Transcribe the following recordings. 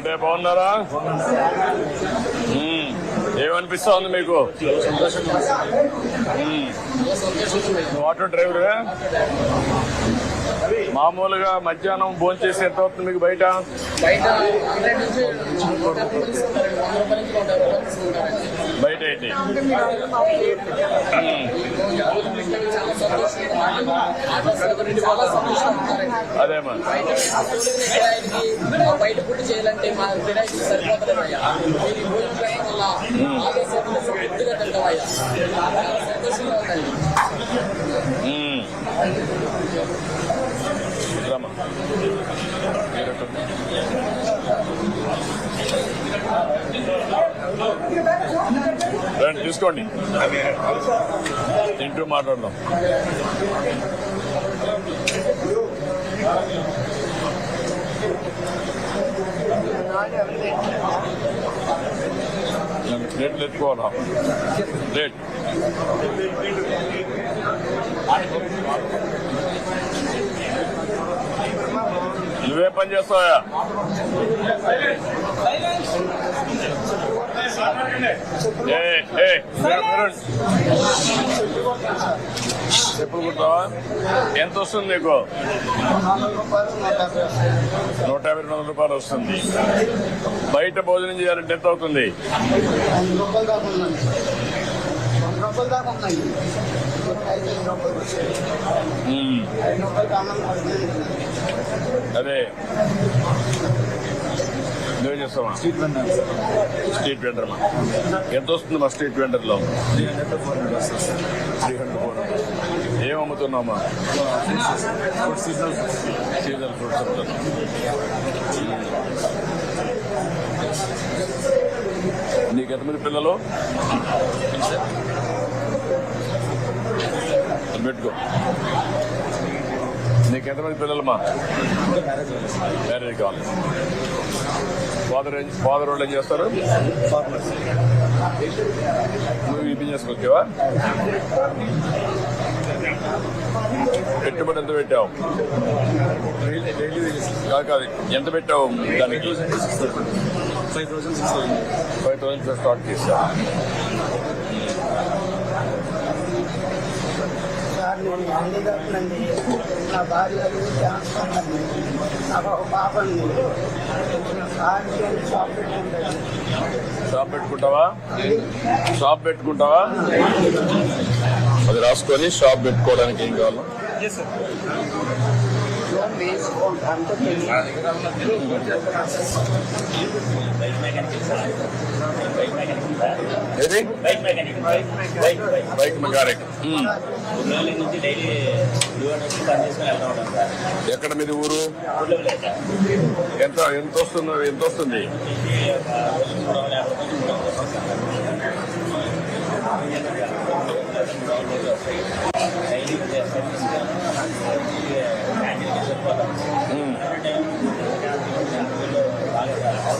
ఏంటే బాగున్నారా? ఏమనిపిస్తా ఉంది మీకు? ఆటో డ్రైవరే? మామూలుగా మధ్యాహ్నం భోజనం చేసి ఎంత అవుతుంది మీకు బయట బయట సంతోషంగా సంతోషంగా ఉంటారండి అదేమా బయట ఫుడ్ చేయాలంటే మా ఈ రండి తీసుకోండి తింటూ మాట్లాడదాం నేను ప్లేట్లు ఎత్తుకోవాలా ప్లేట్ నువ్వే పని చేస్తావా? ఏ, ఏ, చెప్పులు కుడతావా? ఎంత వస్తుంది నీకు? నూట యాభై రెండు వందల రూపాయలు వస్తుంది. బయట భోజనం చేయాలంటే ఎంత అవుతుంది? అదే. నువ్వేం చేస్తావా స్ట్రీట్ వెండర్ మా. ఎంత వస్తుంది మా స్ట్రీట్ వెండర్లో? త్రీ హండ్రెడ్ ఫోర్ హండ్రెడ్ ఏం అమ్ముతున్నామా సీజనల్ సీజన్ ఫ్రూట్స్ అమ్ముతున్నాం నీకు ఎంతమంది పిల్లలు? పెట్టుకో నీకు ఎంతమంది పిల్లలమ్మా? మ్యారేజ్ కావాలి. ఫాదర్ ఏం ఫాదర్ వాళ్ళు ఏం చేస్తారు? నువ్వు ఈ బిజినెస్ వచ్చావా? పెట్టుబడి ఎంత పెట్టావు? కాదు కాదు ఎంత పెట్టావు దానికి? Five thousand six thousand five thousand start చేసా సార్ నేను అన్ని తప్పునండి నా భార్య క్యాన్సర్ ఉందండి నాకు ఒక పాప ఉంది షాప్ పెట్టుకుంటాను షాప్ పెట్టుకుంటావా? షాప్ పెట్టుకుంటావా? అది రాసుకొని షాప్ పెట్టుకోవడానికి ఏం కావాలి? లోన్ వేసుకుంటాను ఏది bike mechanic bike bike mechanic నుంచి డైలీ ఎక్కడ మీది ఊరు ఎంత ఎంత వస్తుందో ఎంత వస్తుంది ఒక రోజు మూడు వందల యాభై రూపాయలు మూడు వందల రూపాయలు వస్తాయి డైలీ సర్వీస్ క్యాంటీన్కి సరిపోతాం మ్మ్. టైం బాగా అవుట్ అయ్యేది నాకు మ్మ్. మళ్ళీ తిరిగి ఆరోపించినందుకు ధన్యవాదాలు sir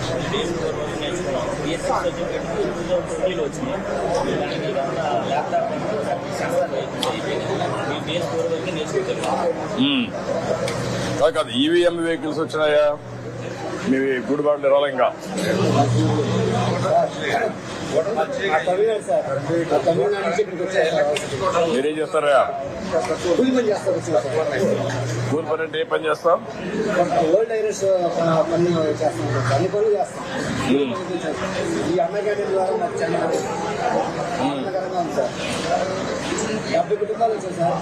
BS four two thousand వచ్చింది దానికి ఇదంతా ల్యాప్టాప్ సెన్సార్ ఫోర్ వరకు నేర్చుకోగలిగాం కాదు ఈవీఎం వెహికల్స్ వచ్చినాయా? మీ గుడిబాట్లు రాలంగా? మీరేం చేస్తారా కూలి పని చేస్తారు వచ్చారు కూలి పని అంటే ఏ పని చేస్తాం? ఓల్డ్ ఐరస్ పని చేస్తాం అన్ని పనులు చేస్తాం మ్మ్. ఈ అన్నగారి ద్వారా మాకు చాలా ఆనందకరంగా ఉంది సార్. డెబ్బై కుటుంబాలు వచ్చాయి సార్.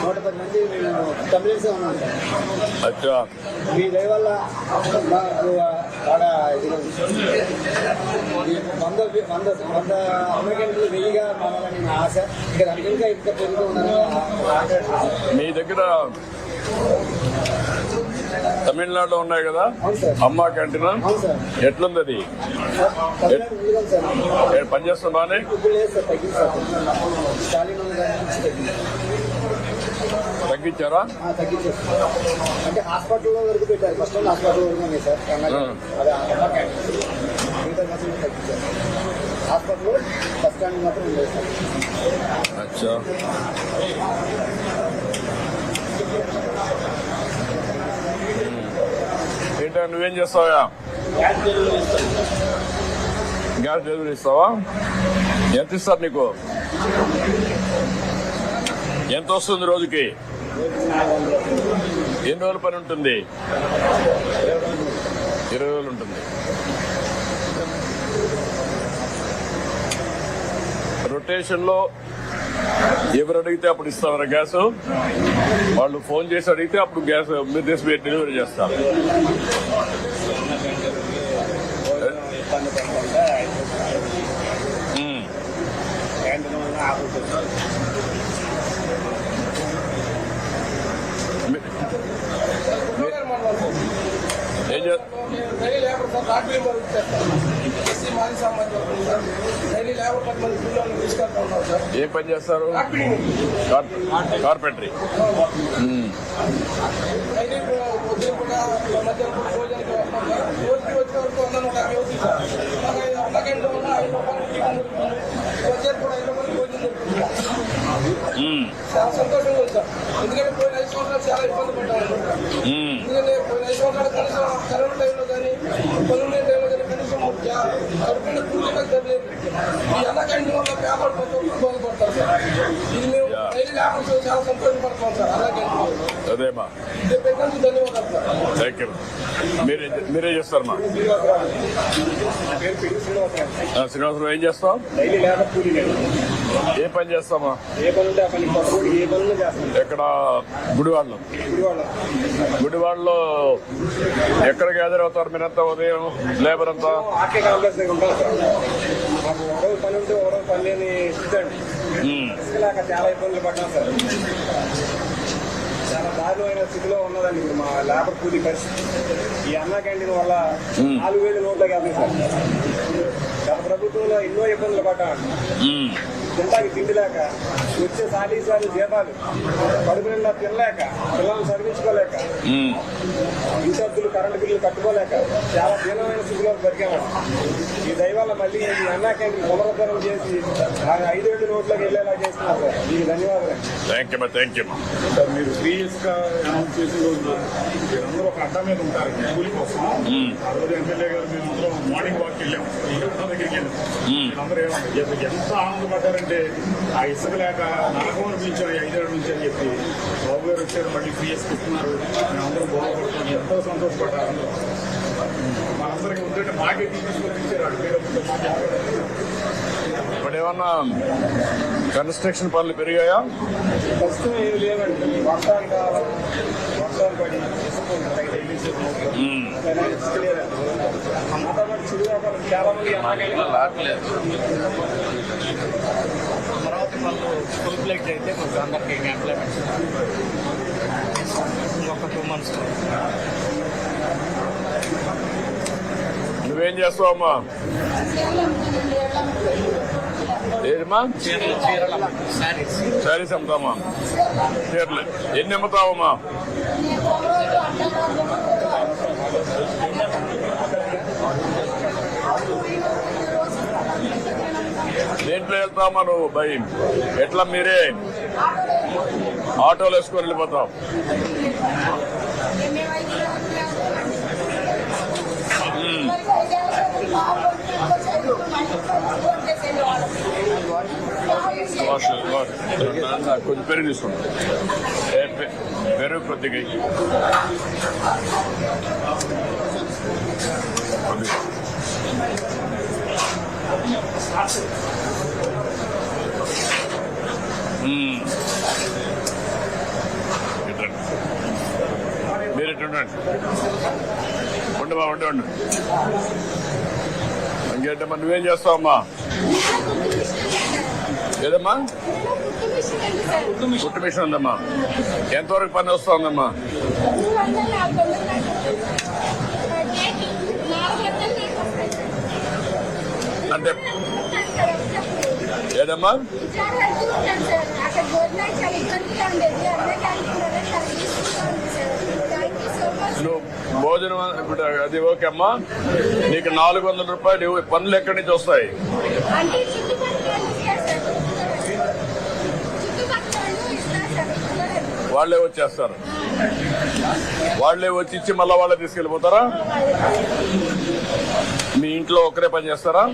నూట పది మంది మేము తమిళసే ఉన్నాం సార్. అచ్చా. మీ దయ వల్ల మాకు బాగా ఇదిగా వంద వంద వంద అమెరికన్లు వెయ్యిగా మారాలని నా ఆశ. ఇక దానికి ఇంకా ఇంకా పెరుగుతూ ఉందని మీ దగ్గర తమిళనాడులో ఉన్నాయి కదా? అమ్మా క్యాంటీన్? ఎట్లుంది అది? సార్ తమిళనాడు తగ్గించారా? తగ్గించారు సార్. అంటే హాస్పిటల్లో వరకు పెట్టారు. ఫస్ట్ టైం హాస్పిటల్ వరకు సార్. తగ్గించారు. హాస్పిటల్ బస్ స్టాండ్ మాత్రం లేదు సార్. అచ్చా. ఏంటో నువ్వేం చేస్తావా గ్యాస్ డెలివరీ ఇస్తావా? ఎంత ఇస్తారు నీకు? ఎంత వస్తుంది రోజుకి? ఎన్ని రోజుల పని ఉంటుంది? ఇరవై రోజులు ఉంటుంది. రొటేషన్లో ఎవరు అడిగితే అప్పుడు ఇస్తారా గ్యాస్? వాళ్ళు ఫోన్ చేసి అడిగితే అప్పుడు గ్యాస్ మీరు తీసి డెలివరీ చేస్తారు ఇబ్బంది పడకుండా ఉమ్. క్యాంటీన్ వల్ల ఆపుతుంది మీ- ఏం చే డైలీ వరకు చేస్తాం ఎస్సీ మాజీ సామాజిక వర్గం సార్ డైలీ లేబర్ పది మంది పిల్లలు తీసుకెళ్తా ఉన్నాం సార్. ఏం పని చేస్తారు? కార్పెంటరీ. డైలీ కూడా మధ్యాహ్నం సార్. రోజుకి వచ్చే వరకు వంద నూట యాభై అవుతుంది సార్. ఉన్న ఐదు రూపాయలు కూడా ఐదు రూపాయలు భోజనం దొరుకుతుంది. చాలా సంతోషంగా ఉంది సార్. ఎందుకంటే పోయిన ఐదు సంవత్సరాలు చాలా ఇబ్బంది పడ్డాము ఉమ్. ఎందుకంటే పోయిన ఐదు సంవత్సరాలు కనీసం కరోనా టైంలో కానీ పనులు టైంలో కానీ కనీసం కడుపుని పూర్తిగా తెలియదు ఈ అన్న క్యాంటీన్ వల్ల పేపర్ ప్రతి ఒక్కరు బాగుపడతారు సార్ ఇది మేము డైలీ లేబర్స్ చాలా సంతోషపడతాం సార్ అన్న క్యాంటీన్ అదేమా ఇది పెట్టినందుకు ధన్యవాదాలు సార్ థ్యాంక్ యూ మీరే పిడి శ్రీనివాసరావు ఏం చేస్తావు? డైలీ లేబర్ కూలీ నేను ఏ పని చేస్తామా? ఏ పని ఉంటే ఆ పని కొత్తగూడి ఏ పనులు ఎక్కడ? గుడివాడలో. గుడివాడలో. ఎక్కడ గ్యాదర్ అవుతారు? మీరంతా ఉదయం లేబర్ అంతా ఆర్కే కాంప్లెక్స్ దగ్గర ఉంటాం సార్. మాకు పని ఉంటే పని లేని చాలా ఇబ్బందులు పడ్డాం సార్. చాలా దారుణమైన స్థితిలో ఉన్నదండి ఇప్పుడు మా లేబర్ కూలీ పరిస్థితి. ఈ అన్నా క్యాంటీన్ వల్ల నాలుగు వేలు నోట్లోకి వెళ్తాయి సార్. గత ప్రభుత్వంలో ఎన్నో ఇబ్బందులు పడ్డాం. తింటాకి తిండి లేక వచ్చే సాలీ సార్లు జీతాలు. కడుపు నిండా తినలేక పిల్లల్ని చదివించుకోలేక ఉమ్. ఇంటద్దులు కరెంటు బిల్లులు కట్టుకోలేక చాలా దీనమైన స్థితిలో బతికామండి ఈ దయవల్ల మళ్ళీ ఈ అన్నా క్యాంటీన్ పునరుద్ధరణ చేసి ఆ ఐదేళ్ళు నోట్లోకి వెళ్ళేలా చేస్తున్నారు సార్. మీకు ధన్యవాదాలు. Thank you thank you sir మీరు సీరియస్గా అనౌన్స్ చేసిన రోజు మీరందరూ ఒక అడ్డా మీద ఉంటారు. కూలి కోసం ఆ రోజు ఎమ్మెల్యే గారు మేము అందరం మార్నింగ్ వాక్ వెళ్ళాం ఈ అడ్డా దగ్గరికి వెళ్ళాం మీరందరూ ఏమన్నా ఎంత- ఎంత ఆనందపడ్డారంటే ఆ ఇసుక లేక అనిపించారు ఈ ఐదేళ్ళ నుంచి అని చెప్పి బాబు గారు వచ్చారు మళ్ళీ సీఎస్ ఇస్తున్నారు మేమందరం బాగుపడుతున్నాం ఎంతో సంతోషపడ్డారు. అందరూ మనందరికీ ఉందంటే మాకే తీసుకొని ఇచ్చారు ఇప్పుడు ఏమన్నా కన్స్ట్రక్షన్ పనులు పెరిగాయా? ప్రస్తుతం ఏమి లేవండి వర్షాలు వర్షాలు పడి ఇసుక ఉంటుంది, ఇసుక ఉంటుంది. ఉమ్. అట్లనే ఇసుక లేదండి. అంతా పాటు చిరు వ్యాపారం చాలా మంది అన్నా క్యాంటీన్ అమరావతి వాళ్ళు ప్లేట్ అయితే కొంచెం అందరికి ఎంప్లాయ్మెంట్ ఇంకొక టూ మంత్స్ నువ్వేం చేస్తావమ్మా చీరలు శారీస్ శారీస్ అమ్ముతామా? చీరలు. ఎన్ని అమ్ముతావమ్మా? దేంట్లో వెళ్తావమ్మా నువ్వు బై ఎట్లా మీరే? ఆటోలు వేసుకొని వెళ్ళిపోతాం. వాష్ కొంచెం పెరుగు తీసుకుంటాం పెరుగు కొద్దిగా ఇయ్యి. మీరు ఇటు ఉండండి. ఉండి బా ఉండి ఉండు. ఇంకేంటమ్మా నువ్వేం చేస్తావమ్మా? ఏదమ్మా? కుట్టు మిషన్ ఉందమ్మా. ఎంతవరకు పని వస్తుందమ్మా? అంటే నువ్వు భోజనం ఇప్పుడు అది ఓకే అమ్మా. నీకు నాలుగు వందల రూపాయలు పనులు ఎక్కడి నుంచి వస్తాయి. వాళ్ళే వచ్చేస్తారు. వాళ్ళే వచ్చి ఇచ్చి మళ్ళీ వాళ్ళే తీసుకెళ్ళిపోతారా? మీ ఇంట్లో ఒకరే పని చేస్తారా?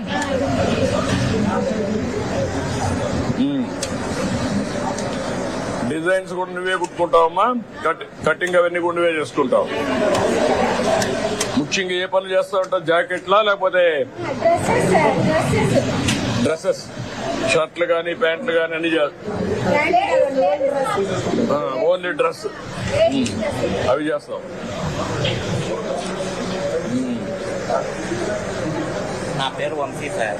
డిజైన్స్ కూడా నువ్వే కుట్టుకుంటావమ్మా. కట్ కటింగ్ అవన్నీ కూడా నువ్వే చేసుకుంటావు. ముఖ్యంగా ఏ పనులు చేస్తా ఉంటావు జాకెట్లా లేకపోతే డ్రెస్సెస్. షర్ట్లు కానీ ప్యాంట్లు కానీ అన్ని ఓన్లీ డ్రెస్. అవి చేస్తాం నా పేరు వంశీ సార్.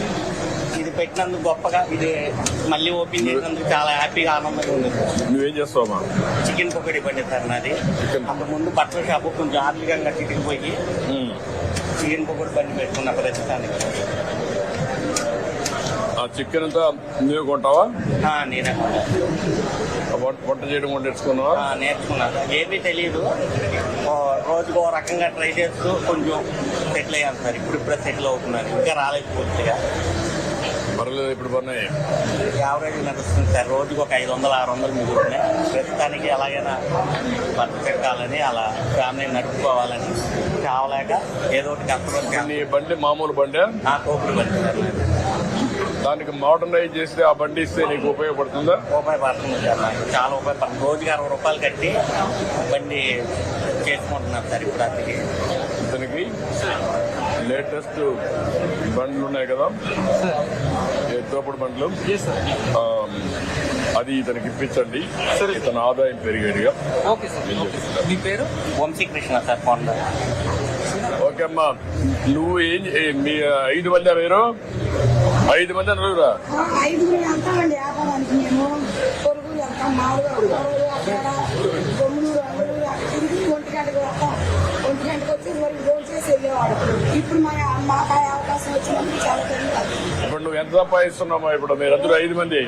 ఇది పెట్టినందుకు గొప్పగా ఇది మళ్ళీ ఓపెన్ చేసినందుకు చాలా హ్యాపీగా ఆనందంగా ఉంది. నువ్వేం చేస్తావమ్మా చికెన్ పకోడీ బండి సార్ నాది. అంతకు ముందు బట్టల షాపు కొంచెం ఆర్థికంగా చితికిపోయి మ్మ్. చికెన్ పకోడీ బండి పెట్టుకున్న ప్రస్తుతానికి. ఆ చికెన్ అంతా నువ్వే కొంటావా? నేనే వంట చేయడం కూడా నేర్చుకున్నావా? ఆ, నేర్చుకున్నాను ఏమీ తెలియదు రోజుకు ఓ రకంగా ట్రై చేస్తూ కొంచెం సెటిల్ అయ్యాను సార్. ఇప్పుడు ఇప్పుడే సెటిల్ అవుతున్నాను. ఇంకా రాలేదు పూర్తిగా. పర్లేదు ఇప్పుడు పన్నాయి యావరేజ్ నడుస్తుంది సార్ రోజుకి ఒక ఐదు వందలు ఆరు వందలు మిగులుతున్నాయి. ప్రస్తుతానికి ఎలాగైనా పెట్టాలని అలా ఫ్యామిలీ నడుపుకోవాలని కావలేక ఏదో ఒకటి కష్టపడి బండి మామూలు బండి? నా కోపులు బండి సార్. దానికి మోడర్నైజ్ చేస్తే ఆ బండి ఇస్తే నీకు ఉపయోగపడుతుందా? ఉపయోగపడుతుంది సార్ నాకు. చాలా ఉపయోగపడుతుంది రోజుకి అరవై రూపాయలు కట్టి బండి చేసుకుంటున్నాను సార్ ఇప్పుడు అందుకే ఇతనికి? లేటెస్ట్ బండ్లు ఉన్నాయి కదా? తోపుడు బండ్లు? అది ఇతనికి ఇప్పించండి. ఇతని ఆదాయం పెరిగేదిగా. ఓకే సార్ మీ పేరు? వంశీకృష్ణ సార్ ఓకే అమ్మా. నువ్వు ఏం మీ ఐదు మంది మీరు? ఐదు మంది నలుగురా ఐదుగురు చేసి వెళ్ళేవాడు ఇప్పుడు మాకు అవకాశం చాలా నువ్వు ఎంత సంపాదిస్తున్నామా ఇప్పుడు మీరందరూ ఐదు మంది.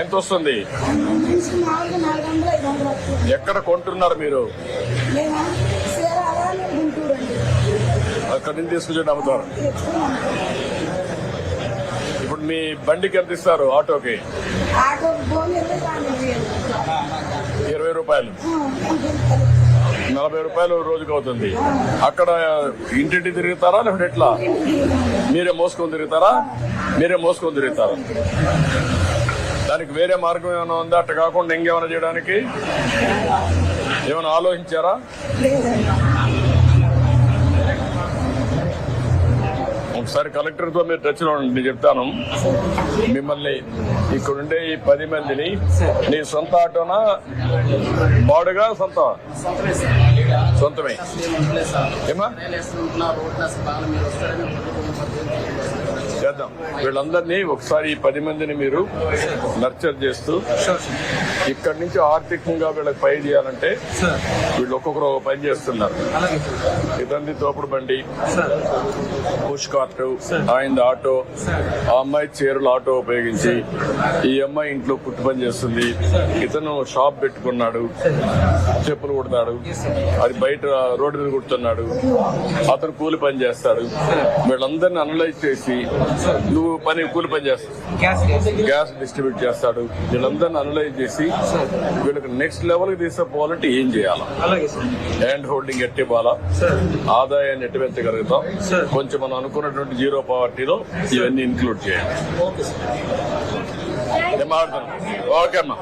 ఎంత వస్తుంది? ఎక్కడ కొంటున్నారు మీరు? అక్కడి నుంచి తీసుకొచ్చి అమ్ముతారు ఇప్పుడు మీ బండికి ఎంత ఇస్తారు ఆటోకి? ఇరవై రూపాయలు. నలభై రూపాయలు రోజుకి అవుతుంది. అక్కడ ఇంటింటి తిరుగుతారా లేకపోతే ఎట్లా? మీరే మోసుకొని తిరుగుతారా? మీరే మోసుకొని తిరుగుతారా? దానికి వేరే మార్గం ఏమైనా ఉందా? అట్ట కాకుండా ఇంకేమైనా చేయడానికి? ఏమైనా ఆలోచించారా? ఒకసారి కలెక్టర్తో మీరు టచ్లో ఉండండి నేను చెప్తాను. మిమ్మల్ని ఇక్కడుండే ఈ పది మందిని నీ సొంత ఆటోనా? బాడుగా సొంత సొంతమే. ఏమా చేద్దాం. వీళ్ళందరినీ ఒకసారి ఈ పది మందిని మీరు నర్చర్ చేస్తూ ఇక్కడి నుంచి ఆర్థికంగా వీళ్ళకి పై చేయాలంటే వీళ్ళు ఒక్కొక్కరు ఒక పని చేస్తున్నారు. ఇదండి తోపుడు బండి. పుష్ కార్ట్ ఆయన ఆటో ఆ అమ్మాయి చీరలు ఆటో ఉపయోగించి ఈ అమ్మాయి ఇంట్లో కుట్టు పని చేస్తుంది. ఇతను షాప్ పెట్టుకున్నాడు. చెప్పులు కుడతాడు. అది బయట రోడ్డు మీద కుడుతున్నాడు. అతను కూలి పని చేస్తాడు. వీళ్ళందరిని అనలైజ్ చేసి నువ్వు పని కూలి పని చేస్తావు. గ్యాస్ గ్యాస్ డిస్ట్రిబ్యూట్ చేస్తాడు. వీళ్ళందరిని అనలైజ్ చేసి వీళ్ళకి నెక్స్ట్ లెవెల్కి తీసుకుపోవాలంటే ఏం చేయాలి? హ్యాండ్ హోల్డింగ్ ఎట్టి ఇవ్వాలా? సార్. ఆదాయాన్ని ఎట్టి పెంచగలుగుతాం? సార్. కొంచెం మనం అనుకున్నటువంటి జీరో పావర్టీలో ఇవన్నీ ఏం మాట్లాడుతున్నాం ఓకే అమ్మా.